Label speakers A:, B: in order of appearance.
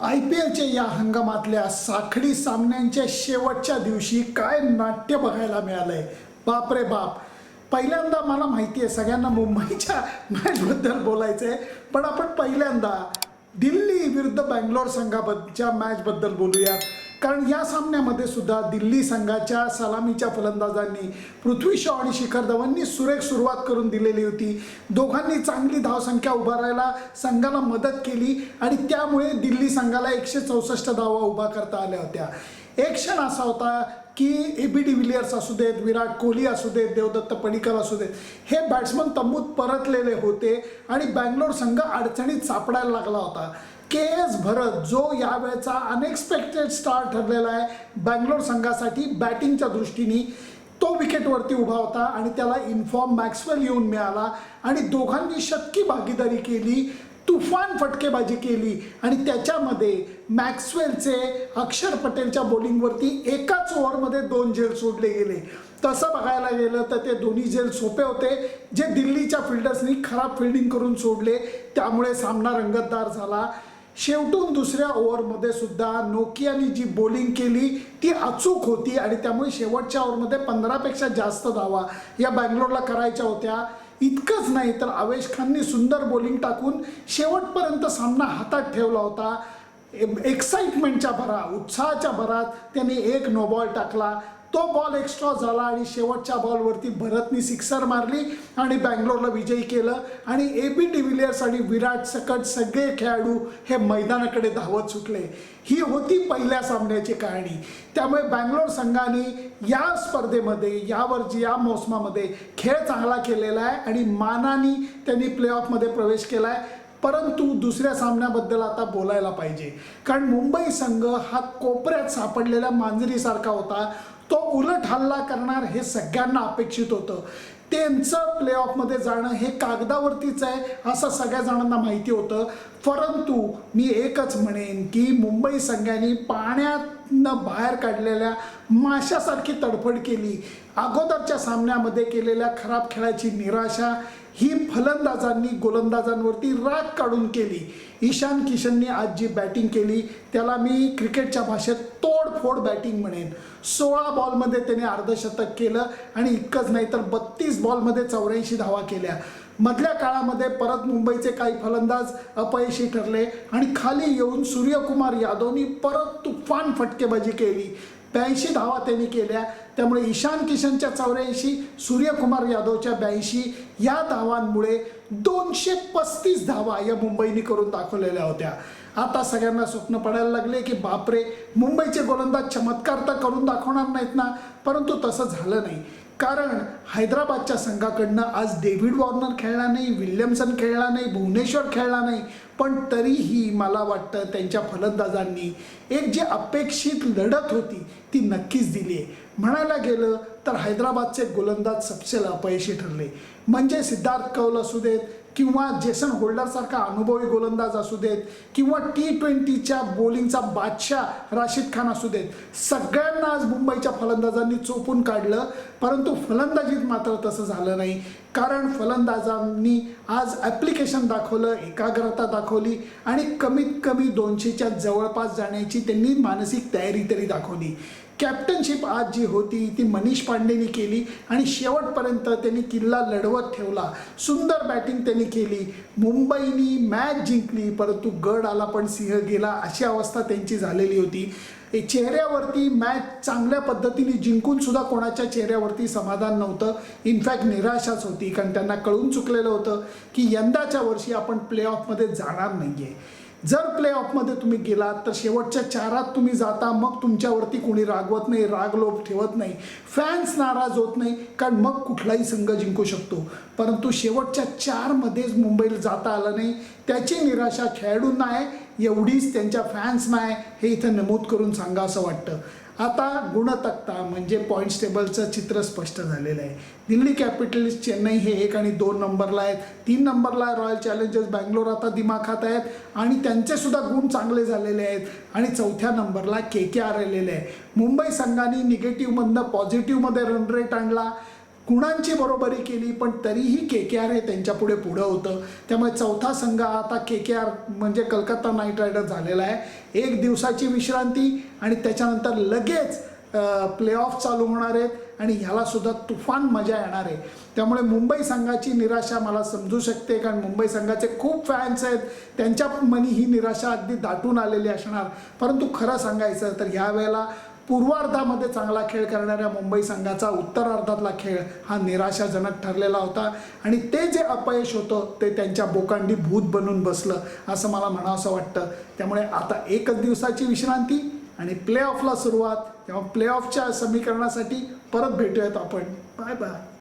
A: I P एलच्या या हंगामातल्या साखळी सामन्यांच्या शेवटच्या दिवशी काय नाट्य बघायला मिळालंय? बाप रे बाप. पहिल्यांदा मला माहिती आहे सगळ्यांना मुंबईच्या मॅचबद्दल बोलायचं आहे पण आपण पहिल्यांदा दिल्ली विरुद्ध बँगलोर संघाबद्दलच्या मॅचबद्दल बोलूयात. कारण या सामन्यामध्ये सुद्धा दिल्ली संघाच्या सलामीच्या फलंदाजांनी पृथ्वी शॉ आणि शिखर धवननी सुरेख सुरुवात करून दिलेली होती. दोघांनी चांगली धावसंख्या उभारायला संघाला मदत केली आणि त्यामुळे दिल्ली संघाला एकशे चौसष्ट धावा उभा करता आल्या होत्या. एक क्षण असा होता की ए बी डिव्हिलियर्स असू देत विराट कोहली असू देत देवदत्त पडिकर असू देत हे बॅट्समन तंबूत परतलेले होते आणि बँगलोर संघ अडचणीत सापडायला लागला होता. के एस भरत जो यावेळेचा अनएक्सपेक्टेड स्टार ठरलेला आहे बँगलोर संघासाठी बॅटिंगच्या दृष्टीने तो विकेटवरती उभा होता आणि त्याला इन्फॉर्म मॅक्सवेल येऊन मिळाला आणि दोघांनी शक्की भागीदारी केली तुफान फटकेबाजी केली आणि त्याच्यामध्ये मॅक्सवेलचे अक्षर पटेलच्या बॉलिंगवरती एकाच ओव्हरमध्ये दोन झेल सोडले गेले. तसं बघायला गेलं तर ते दोन्ही झेल सोपे होते जे दिल्लीच्या फिल्डर्सनी खराब फिल्डिंग करून सोडले त्यामुळे सामना रंगतदार झाला. शेवटून दुसऱ्या ओव्हरमध्ये सुद्धा नोकियानी जी बॉलिंग केली ती अचूक होती आणि त्यामुळे शेवटच्या ओव्हरमध्ये पंधरापेक्षा जास्त धावा या बँगलोरला करायच्या होत्या. इतकंच नाही तर आवेश खाननी सुंदर बॉलिंग टाकून शेवटपर्यंत सामना हातात ठेवला होता. एक्साइटमेंटच्या भरा उत्साहाच्या भरात त्यांनी एक नोबॉल टाकला. तो बॉल एक्स्ट्रा झाला आणि शेवटच्या बॉलवरती भरतनी सिक्सर मारली आणि बँगलोरला विजयी केलं. आणि ए बी डिव्हिलियर्स आणि विराट सकट सगळे खेळाडू हे मैदानाकडे धावत सुटले. ही होती पहिल्या सामन्याची कहाणी त्यामुळे बँगलोर संघाने या स्पर्धेमध्ये यावर या मोसमामध्ये खेळ चांगला केलेला आहे आणि मानाने त्यांनी प्लेऑफमध्ये प्रवेश केला आहे परंतु दुसऱ्या सामन्याबद्दल आता बोलायला पाहिजे. कारण मुंबई संघ हा कोपऱ्यात सापडलेल्या मांजरीसारखा होता. तो उलट हल्ला करणार हे सगळ्यांना अपेक्षित होतं. त्यांचं प्लेऑफमध्ये जाणं हे कागदावरतीच आहे असं सगळ्या जणांना माहिती होतं. परंतु मी एकच म्हणेन की मुंबई संघाने पाण्यातनं बाहेर काढलेल्या माशासारखी तडफड केली. अगोदरच्या सामन्यामध्ये केलेल्या खराब खेळाची निराशा ही फलंदाजांनी गोलंदाजांवरती राग काढून केली. ईशान किशनने आज जी बॅटिंग केली त्याला मी क्रिकेटच्या भाषेत तोडफोड बॅटिंग म्हणेन. सोळा बॉलमध्ये त्याने अर्धशतक केलं आणि इतकंच नाही तर बत्तीस बॉलमध्ये चौऱ्याऐंशी धावा केल्या. मधल्या काळामध्ये परत मुंबईचे काही फलंदाज अपयशी ठरले आणि खाली येऊन सूर्यकुमार यादवनी परत तुफान फटकेबाजी केली. ब्याऐंशी धावा त्यांनी केल्या. त्यामुळे ईशान किशनच्या चौऱ्याऐंशी सूर्यकुमार यादवच्या ब्याऐंशी या धावांमुळे दोनशे पस्तीस धावा या मुंबईने करून दाखवलेल्या होत्या. आता सगळ्यांना स्वप्न पडायला लागले की बापरे मुंबईचे गोलंदाज चमत्कार तर करून दाखवणार नाहीत ना? परंतु तसं झालं नाही. कारण हैदराबादच्या संघाकडनं आज डेव्हिड वॉर्नर खेळला नाही विल्यमसन खेळला नाही भुवनेश्वर खेळला नाही. पण तरीही मला वाटतं त्यांच्या फलंदाजांनी एक जी अपेक्षित लढत होती ती नक्कीच दिली आहे. म्हणायला गेलं तर हैदराबादचे गोलंदाज सपशेल अपयशी ठरले. म्हणजे सिद्धार्थ कौल असू देत किंवा जेसन होल्डरसारखा अनुभवी गोलंदाज असू देत किंवा टी ट्वेंटीच्या बॉलिंगचा बादशाह राशिद खान असू देत सगळ्यांना आज मुंबईच्या फलंदाजांनी चोपून काढलं. परंतु फलंदाजीत मात्र तसं झालं नाही. कारण फलंदाजांनी आज ॲप्लिकेशन दाखवलं एकाग्रता दाखवली आणि कमीत कमी दोनशेच्या जवळपास जाण्याची त्यांनी मानसिक तयारी तरी दाखवली. कॅप्टनशिप आज जी होती ती मनीष पांडेनी केली आणि शेवटपर्यंत त्यांनी किल्ला लढवत ठेवला. सुंदर बॅटिंग त्यांनी केली. मुंबईनी मॅच जिंकली परंतु गड आला पण सिंह गेला अशी अवस्था त्यांची झालेली होती. ए, चेहऱ्यावरती मॅच चांगल्या पद्धतीने जिंकून सुद्धा कोणाच्या चेहऱ्यावरती समाधान नव्हतं. इनफॅक्ट निराशाच होती कारण त्यांना कळून चुकलेलं होतं की यंदाच्या वर्षी आपण प्लेऑफमध्ये जाणार नाही आहे जर प्ले ऑफमध्ये तुम्ही गेलात तर शेवटच्या चारात तुम्ही जाता मग तुमच्यावरती कोणी रागवत नाही रागलोप ठेवत नाही फॅन्स नाराज होत नाही कारण मग कुठलाही संघ जिंकू शकतो. परंतु शेवटच्या चारमध्येच मुंबईला जाता आलं नाही त्याची निराशा खेळाडूंना आहे एवढीच त्यांच्या फॅन्सना आहे हे इथं नमूद करून सांगा असं वाटतं. आता गुणतक्ता म्हणजे पॉईंट्स टेबलचं चित्र स्पष्ट झालेलं आहे. दिल्ली कॅपिटल्स चेन्नई हे एक आणि दोन नंबरला आहेत. तीन नंबरला रॉयल चॅलेंजर्स बँगलोर आता दिमाखात आहेत आणि त्यांचेसुद्धा गुण चांगले झालेले आहेत. आणि चौथ्या नंबरला के के आर आलेले आहे. मुंबई संघाने निगेटिव्हमधनं पॉझिटिव्हमध्ये रन रेट आणला. गुणांची बरोबरी केली पण तरीही के के आर हे त्यांच्या पुढे पुढं होतं. त्यामुळे चौथा संघ आता के के आर म्हणजे कलकत्ता नाईट रायडर झालेला आहे. एक दिवसाची विश्रांती आणि त्याच्यानंतर लगेच प्ले ऑफ चालू होणार आहेत आणि ह्याला सुद्धा तुफान मजा येणार आहे. त्यामुळे मुंबई संघाची निराशा मला समजू शकते कारण मुंबई संघाचे खूप फॅन्स आहेत. त्यांच्या मनी ही निराशा अगदी दाटून आलेली असणार. परंतु खरं सांगायचं तर ह्या वेळेला पूर्वार्धामध्ये चांगला खेळ करणाऱ्या मुंबई संघाचा उत्तरार्धातला खेळ हा निराशाजनक ठरलेला होता. आणि ते जे अपयश होतं ते त्यांच्या बोकांडी भूत बनून बसलं असं मला म्हणावंसं वाटतं. त्यामुळे आता एकच दिवसाची विश्रांती आणि प्ले ऑफला सुरुवात. तेव्हा प्ले ऑफच्या समीकरणासाठी परत भेटूयात आपण. Bye bye